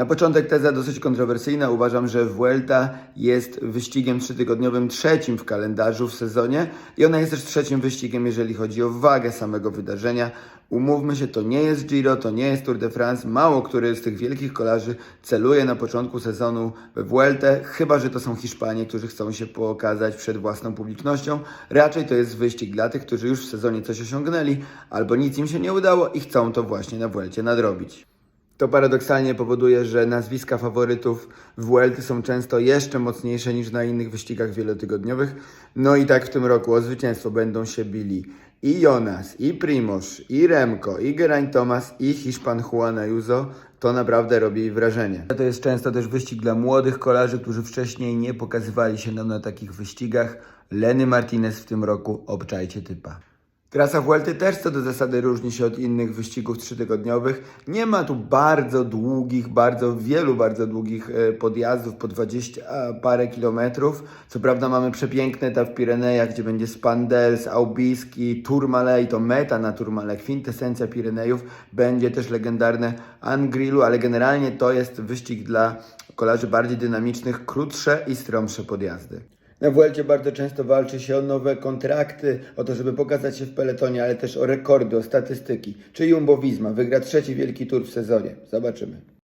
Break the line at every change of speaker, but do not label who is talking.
Na początek teza dosyć kontrowersyjna. Uważam, że Vuelta jest wyścigiem trzytygodniowym trzecim w kalendarzu w sezonie i ona jest też trzecim wyścigiem, jeżeli chodzi o wagę samego wydarzenia. Umówmy się, to nie jest Giro, to nie jest Tour de France. Mało który z tych wielkich kolarzy celuje na początku sezonu we Vueltę, chyba że to są Hiszpanie, którzy chcą się pokazać przed własną publicznością. Raczej to jest wyścig dla tych, którzy już w sezonie coś osiągnęli albo nic im się nie udało i chcą to właśnie na Vuelcie nadrobić. To paradoksalnie powoduje, że nazwiska faworytów w Vuelty są często jeszcze mocniejsze niż na innych wyścigach wielotygodniowych. No i tak w tym roku o zwycięstwo będą się bili i Jonas, i Primoz, i Remco, i Geraint Thomas, i Hiszpan Juan Ayuso. To naprawdę robi wrażenie. To jest często też wyścig dla młodych kolarzy, którzy wcześniej nie pokazywali się nam na takich wyścigach. Leny Martinez w tym roku, obczajcie typa. Trasa Vuelty też co do zasady różni się od innych wyścigów trzytygodniowych. Nie ma tu bardzo długich, bardzo wielu bardzo długich e, podjazdów po 20 parę kilometrów. Co prawda mamy przepiękny etap w Pirenejach, gdzie będzie Spandels, Aubiski, Tourmalet, to meta na Tourmalet, kwintesencja Pirenejów. Będzie też legendarne Angrilu, ale generalnie to jest wyścig dla kolarzy bardziej dynamicznych, krótsze i stromsze podjazdy. Na Vuelcie bardzo często walczy się o nowe kontrakty, o to, żeby pokazać się w peletonie, ale też o rekordy, o statystyki. Czy Jumbo Visma wygra trzeci wielki tur w sezonie? Zobaczymy.